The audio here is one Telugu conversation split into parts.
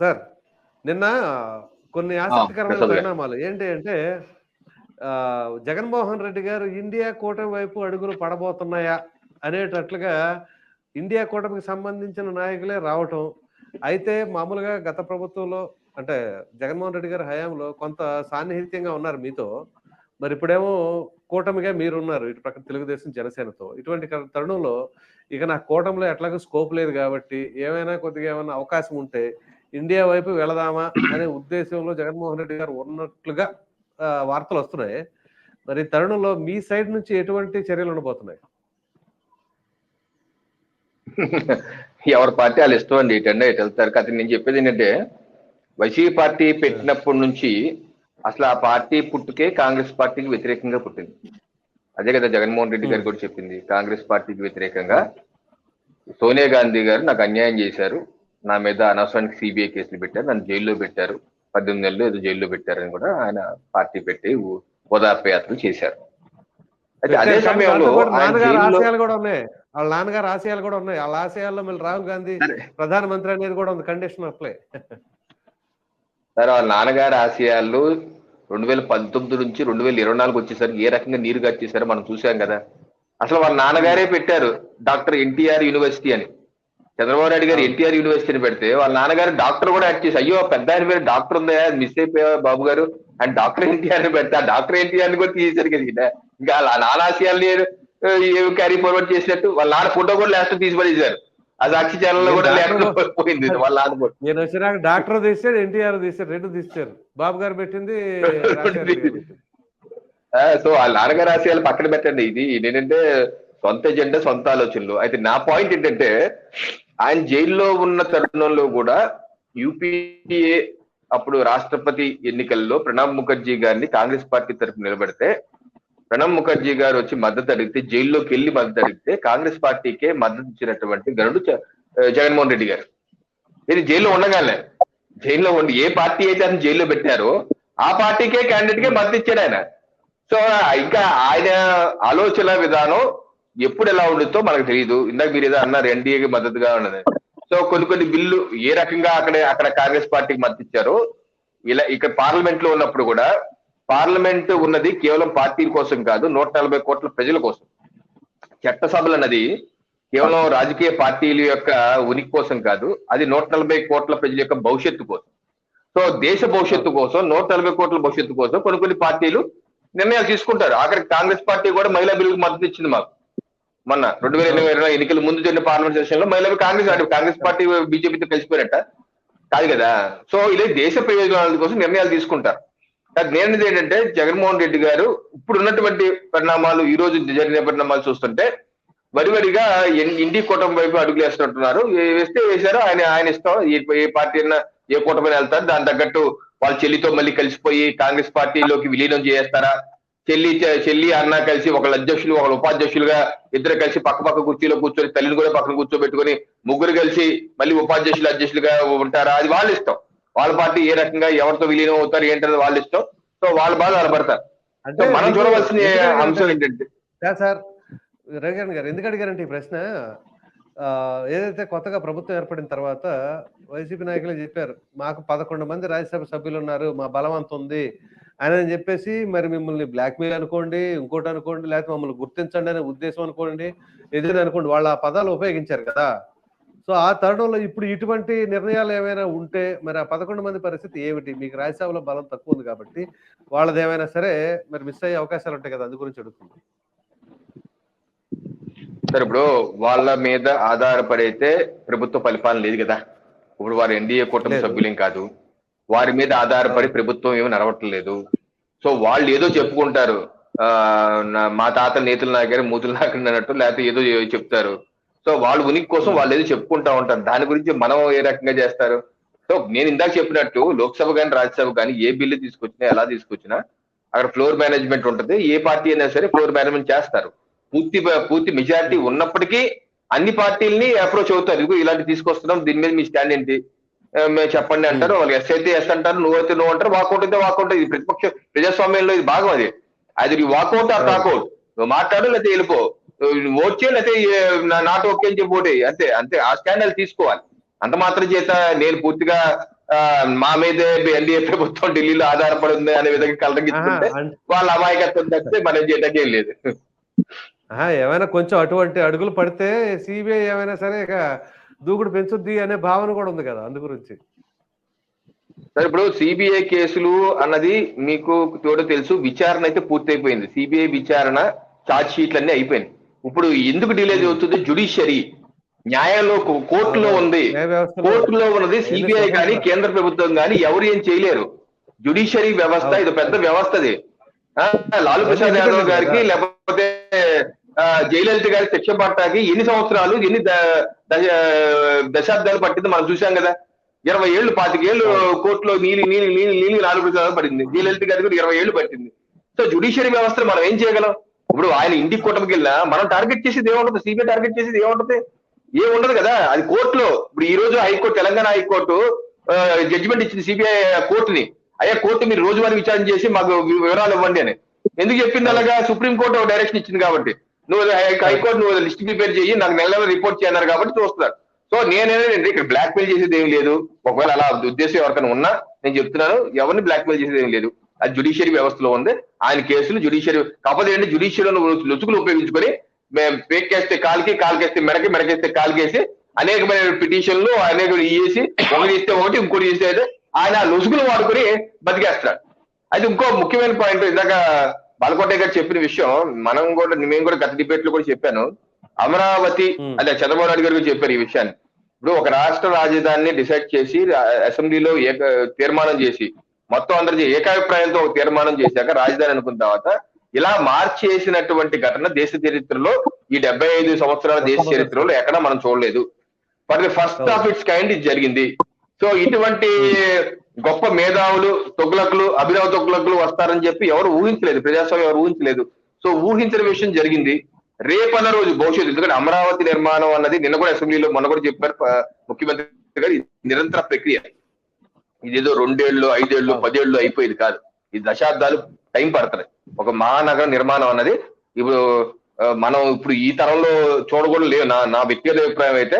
సార్ నిన్న కొన్ని ఆసక్తికరమైన. పరిణామాలు. ఏంటి అంటే జగన్మోహన్ రెడ్డి గారు ఇండియా కూటమి వైపు అడుగులు పడబోతున్నాయా అనేటట్లుగా ఇండియా కూటమికి సంబంధించిన నాయకులే రావటం. అయితే మామూలుగా గత ప్రభుత్వంలో అంటే జగన్మోహన్ రెడ్డి గారి హయాంలో కొంత సాన్నిహిత్యంగా ఉన్నారు మీతో. మరి ఇప్పుడేమో కూటమిగా మీరున్నారు ఇటు పక్కన తెలుగుదేశం జనసేనతో. ఇటువంటి తరుణంలో ఇక నా కూటమిలో ఎట్లాగో స్కోప్ లేదు కాబట్టి ఏమైనా కొద్దిగా ఏమైనా అవకాశం ఉంటే ఇండియా వైపు వెళదామా అనే ఉద్దేశంలో జగన్మోహన్ రెడ్డి గారు ఉన్నట్లుగా వార్తలు వస్తున్నాయి. మరి తరుణంలో మీ సైడ్ నుంచి ఎటువంటి చర్యలు ఉండబోతున్నాయి? ఎవరి పార్టీ వాళ్ళు ఇష్టం అండి ఇటండి ఇటు వెళ్తారు. కాదు నేను చెప్పేది ఏంటంటే వైసీపీ పార్టీ పెట్టినప్పటి నుంచి అసలు ఆ పార్టీ పుట్టుకే కాంగ్రెస్ పార్టీకి వ్యతిరేకంగా పుట్టింది. అదే కదా జగన్మోహన్ రెడ్డి గారు కూడా చెప్పింది కాంగ్రెస్ పార్టీకి వ్యతిరేకంగా. సోనియా గాంధీ గారు నాకు అన్యాయం చేశారు. నా మీద అనవసరానికి సిబిఐ కేసులు పెట్టారు. నన్ను జైల్లో పెట్టారు. పద్దెనిమిది నెలలు ఏదో జైల్లో పెట్టారని కూడా ఆయన పార్టీ పెట్టి ఓదార్పు యాత్రలు చేశారు. అయితే అదే సమయంలో వాళ్ళ నాన్నగారు ఆశయాలు కూడా ఉన్నాయి. వాళ్ళ ఆశయాల్లో మళ్ళీ రాహుల్ గాంధీ. ప్రధానమంత్రి అనేది కూడా ఉంది. కండిషన్ అప్లై సార్ వాళ్ళ నాన్నగారి ఆశయాలు రెండు వేల పంతొమ్మిది నుంచి రెండు వేల ఇరవై నాలుగు వచ్చేసరికి ఏ రకంగా నీరు గచ్చేసారో మనం చూసాం కదా. అసలు వాళ్ళ నాన్నగారే పెట్టారు డాక్టర్ ఎన్టీఆర్ యూనివర్సిటీ అని. చంద్రబాబు నాయుడు గారు ఎన్టీఆర్ యూనివర్సిటీని పెడితే వాళ్ళ నాన్నగారు డాక్టర్ కూడా యాడ్ చేసి అయ్యో పెద్ద ఆయన పేరు డాక్టర్ ఉందా? మిస్ అయిపోయా బాబు గారు? అండ్ డాక్టర్ ఎన్టీఆర్ని పెడితే. ఆ డాక్టర్ ఎన్టీఆర్ని కూడా తీసేశారు కదా. ఇంకా వాళ్ళ నాన్న ఆశయాల్ని క్యారీ ఫార్వర్డ్ చేసినట్టు వాళ్ళ నాన్న ఫోటో కూడా లాస్ట్ తీసి పడేశారు ఆ సాక్షి ఛానల్లో కూడా లేకుండా పోయింది వాళ్ళ నాన్న నేను వచ్చినాక డాక్టర్ తీసాడు ఎన్టీఆర్ తీసాడు రెండు తీసారు. బాబు గారు పెట్టింది సో వాళ్ళ నాన్నగారి ఆశయాలు పక్కన పెట్టండి. ఇది ఏంటంటే సొంత ఎజెండా సొంత ఆలోచనలు. అయితే నా పాయింట్ ఏంటంటే ఆయన జైల్లో ఉన్న తరుణంలో కూడా యూపీఏ అప్పుడు రాష్ట్రపతి ఎన్నికల్లో ప్రణబ్ ముఖర్జీ గారిని కాంగ్రెస్ పార్టీ తరఫు నిలబెడితే ప్రణబ్ ముఖర్జీ గారు వచ్చి మద్దతు అడిగితే జైల్లోకి వెళ్ళి మద్దతు అడిగితే కాంగ్రెస్ పార్టీకే మద్దతు ఇచ్చినటువంటి గరుడు జగన్మోహన్ రెడ్డి గారు. ఇది జైల్లో ఉండగానే జైల్లో ఉండి ఏ పార్టీ అయితే అతను జైల్లో పెట్టారో ఆ పార్టీకే క్యాండిడేట్ కే మద్దతు ఇచ్చాడు ఆయన. సో ఇంకా ఆయన ఆలోచన విధానం ఎప్పుడు ఎలా ఉండుతో మనకు తెలియదు ఇందాక మీరు ఏదో అన్నారు ఎన్డీఏకి మద్దతుగా ఉన్నది. సో కొన్ని కొన్ని బిల్లు ఏ రకంగా అక్కడ అక్కడ కాంగ్రెస్ పార్టీకి మద్దతు ఇచ్చారో ఇలా ఇక్కడ పార్లమెంట్లో ఉన్నప్పుడు కూడా పార్లమెంట్ ఉన్నది కేవలం పార్టీల కోసం కాదు నూట నలభై కోట్ల ప్రజల కోసం. చట్టసభలు అన్నది కేవలం రాజకీయ పార్టీల యొక్క ఉనికి కోసం కాదు అది నూట నలభై కోట్ల ప్రజల యొక్క భవిష్యత్తు కోసం. సో దేశ భవిష్యత్తు కోసం నూట నలభై కోట్ల భవిష్యత్తు కోసం కొన్ని కొన్ని పార్టీలు నిర్ణయాలు తీసుకుంటారు. ఆఖరికి కాంగ్రెస్ పార్టీ కూడా మహిళా బిల్లుకు మద్దతు ఇచ్చింది మాకు. మొన్న రెండు వేల ఇరవై ఇరవై ఎన్నికల ముందు జరిగిన పార్లమెంట్ సెషన్లో మహిళలు కాంగ్రెస్ అంటే కాంగ్రెస్ పార్టీ బీజేపీతో కలిసిపోయినట్ట. కాదు కదా? సో ఇలా దేశ ప్రయోజనాల కోసం నిర్ణయాలు తీసుకుంటారు. నేను నేనది ఏంటంటే జగన్మోహన్ రెడ్డి గారు ఇప్పుడు ఉన్నటువంటి పరిణామాలు ఈ రోజు జరిగిన పరిణామాలు చూస్తుంటే వరివరిగా ఇండి కూటమి వైపు అడుగులు వేస్తున్నట్టున్నారు. వేస్తే వేశారు ఆయన ఆయన ఇష్టం ఏ ఏ పార్టీ అయినా ఏ కూటమి వెళ్తారు. దాని తగ్గట్టు వాళ్ళ చెల్లితో మళ్ళీ కలిసిపోయి కాంగ్రెస్ పార్టీలోకి విలీనం చేస్తారా? చెల్లి చెల్లి అన్న కలిసి ఒకళ్ళ అధ్యక్షులు ఒకళ్ళ ఉపాధ్యక్షులుగా ఇద్దరు కలిసి పక్క పక్క కుర్చీలో కూర్చొని తల్లిని కూడా పక్కన కూర్చోబెట్టుకొని ముగ్గురు కలిసి మళ్ళీ ఉపాధ్యక్షులు అధ్యక్షులుగా ఉంటారా? అది వాళ్ళ ఇష్టం. వాళ్ళ పార్టీ ఏ రకంగా ఎవరితో విలీనం అవుతారు ఏంటనేది వాళ్ళ ఇష్టం. సో వాళ్ళ బాధ వాళ్ళు పడతారు. అంటే మనం చూడవలసిన అంశం ఏంటంటే సార్ రవికిరణ్ గారు ఎందుకు అడిగారంటే ఈ ప్రశ్న ఆ, ఏదైతే కొత్తగా ప్రభుత్వం ఏర్పడిన తర్వాత వైసీపీ నాయకులు చెప్పారు మాకు పదకొండు మంది రాజ్యసభ సభ్యులు ఉన్నారు మా బలవంతం ఉంది అని చెప్పేసి మరి మిమ్మల్ని బ్లాక్మెయిల్ అనుకోండి ఇంకోటి అనుకోండి లేకపోతే మమ్మల్ని గుర్తించండి అనే ఉద్దేశం అనుకోండి ఏదైనా అనుకోండి వాళ్ళు ఆ పదాలు ఉపయోగించారు కదా. సో ఆ తరుణంలో ఇప్పుడు ఇటువంటి నిర్ణయాలు ఏమైనా ఉంటే మరి ఆ పదకొండు మంది పరిస్థితి ఏమిటి? మీకు రాజ్యసభలో బలం తక్కువ ఉంది కాబట్టి వాళ్ళది ఏమైనా సరే మరి మిస్ అయ్యే అవకాశాలు ఉంటాయి కదా అందు గురించి అడుగుతుంది సార్ ఇప్పుడు వాళ్ళ మీద ఆధారపడైతే ప్రభుత్వ పరిపాలన లేదు కదా. ఇప్పుడు వారు ఎన్డీఏ కూటమి. సభ్యులేం కాదు. వారి మీద ఆధారపడి ప్రభుత్వం ఏమి నడవట్లేదు సో వాళ్ళు ఏదో చెప్పుకుంటారు. ఆ మా తాత నేతలు నాగారు మూతులు నాకండి అన్నట్టు లేకపోతే ఏదో చెప్తారు. సో వాళ్ళ ఉనికి కోసం వాళ్ళు ఏదో చెప్పుకుంటా ఉంటారు. దాని గురించి మనం ఏ రకంగా చేస్తారు? సో నేను ఇందాక చెప్పినట్టు లోక్సభ కానీ రాజ్యసభ కానీ ఏ బిల్లు తీసుకొచ్చినా ఎలా తీసుకొచ్చినా అక్కడ ఫ్లోర్ మేనేజ్మెంట్ ఉంటుంది. ఏ పార్టీ అయినా సరే ఫ్లోర్ మేనేజ్మెంట్ చేస్తారు. పూర్తి పూర్తి మెజారిటీ ఉన్నప్పటికీ అన్ని పార్టీలని అప్రోచ్ అవుతారు. ఇలాంటి తీసుకొస్తున్నాం. దీని మీద మీ స్టాండ్ ఏంటి? మేము చెప్పండి అంటారు. వాళ్ళు ఎస్ అయితే ఎస్ అంటారు నువ్వు అయితే నువ్వు అంటారు వాకౌట్ అయితే వాకౌట్ ఇది ప్రతిపక్ష ప్రజాస్వామ్యంలో ఇది భాగం అది. అది వాకౌట్ ఆర్ టాకౌట్ నువ్వు మాట్లాడు లేకపోతే వెళ్ళిపో. ఓట్ చేయి లేకపోతే నాట్ ఓకే అని చెప్పి అంతే అంతే. ఆ స్టాండ్ అది తీసుకోవాలి. అంత మాత్రం చేత నేను పూర్తిగా ఆ, మా మీదే ఎన్డీఏ ప్రభుత్వం ఢిల్లీలో ఆధారపడి ఉంది అనే విధంగా అన్- వాళ్ళ అమాయకత్వం తప్పితే మనం చేయడానికి ఏం లేదు. ఏమైనా కొంచెం అటువంటి అడుగులు పడితే సిబిఐ ఏమైనా సరే ఇక దూకుడు పెంచుద్ది అనే భావన కూడా ఉంది కదా అందు గురించి. సరే ఇప్పుడు సిబిఐ కేసులు అన్నది మీకు తోడు తెలుసు విచారణ అయితే పూర్తయిపోయింది. సిబిఐ విచారణ ఛార్జ్ షీట్లు అన్ని అయిపోయినాయి. ఇప్పుడు ఎందుకు డిలే అవుతుంది జుడిషియరీ. న్యాయంలో కోర్టులో ఉంది. కోర్టులో ఉన్నది సిబిఐ కానీ కేంద్ర ప్రభుత్వం కానీ ఎవరు ఏం చేయలేరు. జుడిషియరీ వ్యవస్థ ఇది పెద్ద వ్యవస్థ అది ఆ, లాలూ ప్రసాద్ యాదవ్ గారికి లేకపోతే జయలలిత గారి శిక్ష పట్టాకి ఎన్ని సంవత్సరాలు ఎన్ని దశాబ్దాలు పట్టింది మనం చూసాం కదా. ఇరవై ఏళ్ళు పాతికేళ్ళు కోర్టులో నీలి నీలి నీలి నీలి నాలుగు పడింది. జయలలిత గారికి కూడా ఇరవై ఏళ్ళు పట్టింది. సో జుడిషియరీ వ్యవస్థను మనం ఏం చేయగలం? ఇప్పుడు ఆయన ఇంటికి కూటమికి వెళ్ళినా మనం టార్గెట్ చేసేది ఏముంటుంది? సిబిఐ టార్గెట్ చేసేది ఏముంటుంది? ఏం ఉండదు కదా. అది కోర్టులో. ఇప్పుడు ఈ రోజు high court Telangana high court judgement ఇచ్చింది సిబిఐ కోర్టుని. అయ్యా కోర్టు మీరు రోజువారీ విచారణ చేసి మాకు వివరాలు ఇవ్వండి అని. ఎందుకు చెప్పింది అలాగా? సుప్రీం కోర్టు ఒక డైరెక్షన్ ఇచ్చింది కాబట్టి. నువ్వు హైకోర్టు నువ్వు లిస్ట్ ప్రిపేర్ చేయి నాకు నెల నెల రిపోర్ట్ చేయన్నారు కాబట్టి చూస్తున్నారు సో నేనేంటంటే ఇక్కడ బ్లాక్ మెయిల్ చేసేది ఏం లేదు. ఒకవేళ అలా ఉద్దేశం ఎవరికైనా ఉన్నా నేను చెప్తున్నాను ఎవరిని బ్లాక్ మెయిల్ చేసేది ఏం లేదు. అది జుడిషియరీ వ్యవస్థలో ఉంది. ఆయన కేసులు జుడిషియరీ కాకపోతే ఏంటి జుడిషియరీలో లొచుకులు ఉపయోగించుకొని మేము పేకేస్తే కాలికి కాలికేస్తే మెడకి మెడకేస్తే కాలికేసి అనేకమైన పిటిషన్లు అనేక ఇయ్యేసి ఒకటి ఇస్తే ఒకటి ఇంకోటి ఇస్తే ఆయన ఆ లొసుగులు వాడుకొని బతికేస్తాడు అది ఇంకో ముఖ్యమైన పాయింట్ ఇందాక బాలకోటయ్య గారు చెప్పిన విషయం మనం కూడా మేము కూడా గత డిబేట్లో కూడా చెప్పాను. అమరావతి. అదే చంద్రబాబు నాయుడు గారు చెప్పారు ఈ విషయాన్ని. ఇప్పుడు ఒక రాష్ట్ర రాజధానిని డిసైడ్ చేసి అసెంబ్లీలో ఏక తీర్మానం చేసి మొత్తం అందరి ఏకాభిప్రాయంతో ఒక తీర్మానం చేశాక రాజధాని అనుకున్న తర్వాత ఇలా మార్చేసినటువంటి ఘటన దేశ చరిత్రలో ఈ డెబ్బై ఐదు సంవత్సరాల దేశ చరిత్రలో ఎక్కడా మనం చూడలేదు. The first of its kind ఇది జరిగింది. సో ఇటువంటి గొప్ప మేధావులు తొగ్లకులు అభినవ తొగ్లకులు వస్తారని చెప్పి ఎవరు ఊహించలేదు. ప్రజాస్వామ్యం ఎవరు ఊహించలేదు. సో ఊహించిన విషయం జరిగింది. రేపన్న రోజు భవిష్యత్తు ఎందుకంటే అమరావతి నిర్మాణం అన్నది నిన్న కూడా అసెంబ్లీలో మొన్న కూడా చెప్పారు ముఖ్యమంత్రి గారు నిరంతర ప్రక్రియ. ఇదేదో రెండేళ్ళు ఐదేళ్ళు పదేళ్ళు అయిపోయేది కాదు. ఈ దశాబ్దాలు టైం పడుతుంది ఒక మహానగర నిర్మాణం అన్నది ఇప్పుడు మనం ఇప్పుడు ఈ తరంలో చూడకూడదు. లేవు నా నా వ్యక్తిగత అభిప్రాయం అయితే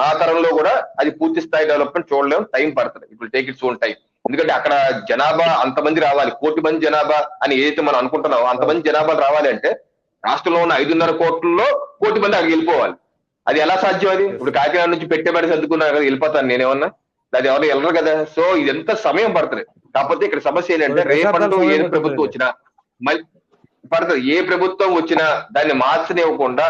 నా తరంలో కూడా అది పూర్తి స్థాయి డెవలప్మెంట్ చూడలేము టైం పడుతుంది. ఇప్పుడు టేక్ ఇట్స్ ఓన్ టైం ఎందుకంటే అక్కడ జనాభా అంతమంది రావాలి కోటి మంది జనాభా అని ఏదైతే మనం అనుకుంటున్నామో అంతమంది జనాభా రావాలి అంటే రాష్ట్రంలో ఉన్న ఐదున్నర కోట్లలో కోటి మంది అక్కడికి వెళ్ళిపోవాలి. అది ఎలా సాధ్యం అది? ఇప్పుడు కాకినాడ నుంచి పెట్టేబడి సర్దుకున్నారు కదా వెళ్ళిపోతాను నేనేమన్నా అది ఎవరు వెళ్ళరు కదా. సో ఇది ఎంత సమయం పడుతుంది. కాకపోతే ఇక్కడ సమస్య ఏంటంటే రేపంటూ ఏ ప్రభుత్వం. వచ్చినా మళ్ళీ పడుతుంది. ఏ ప్రభుత్వం వచ్చినా దాన్ని మార్చనివ్వకుండా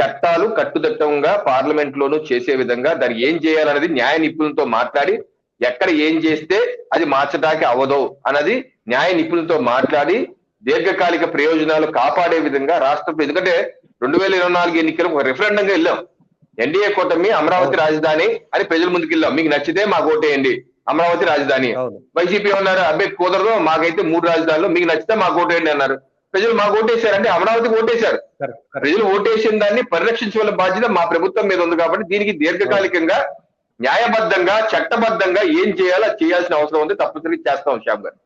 చట్టాలు కట్టుదిట్టంగా పార్లమెంట్ లోను చేసే విధంగా దాన్ని ఏం చేయాలనేది న్యాయ నిపుణులతో మాట్లాడి ఎక్కడ ఏం చేస్తే అది మార్చడానికి అవ్వదు అన్నది న్యాయ నిపుణులతో మాట్లాడి దీర్ఘకాలిక ప్రయోజనాలు కాపాడే విధంగా రాష్ట్ర ఎందుకంటే రెండు వేల ఇరవై నాలుగు ఎన్నికలు ఒక రెఫరెండంగా వెళ్ళాం. ఎన్డీఏ కూటమి అమరావతి రాజధాని అని ప్రజల ముందుకు వెళ్ళాం. మీకు నచ్చితే మాకు ఓటేయండి. అమరావతి రాజధాని. వైసీపీ ఉన్నారు అబ్బాయి కుదరదు మాకైతే మూడు రాజధానులు. మీకు నచ్చితే మాకు ఓటేయండి అన్నారు. ప్రజలు మాకు ఓటేశారంటే అమరావతికి ఓటేశారు. ప్రజలు ఓటేసిన దాన్ని పరిరక్షించవలసిన బాధ్యత మా ప్రభుత్వం మీద ఉంది కాబట్టి దీనికి దీర్ఘకాలికంగా న్యాయబద్ధంగా చట్టబద్ధంగా ఏం చేయాలో చేయాల్సిన అవసరం ఉంది. తప్పనిసరిగా చేస్తాం శ్యామ్ గారు.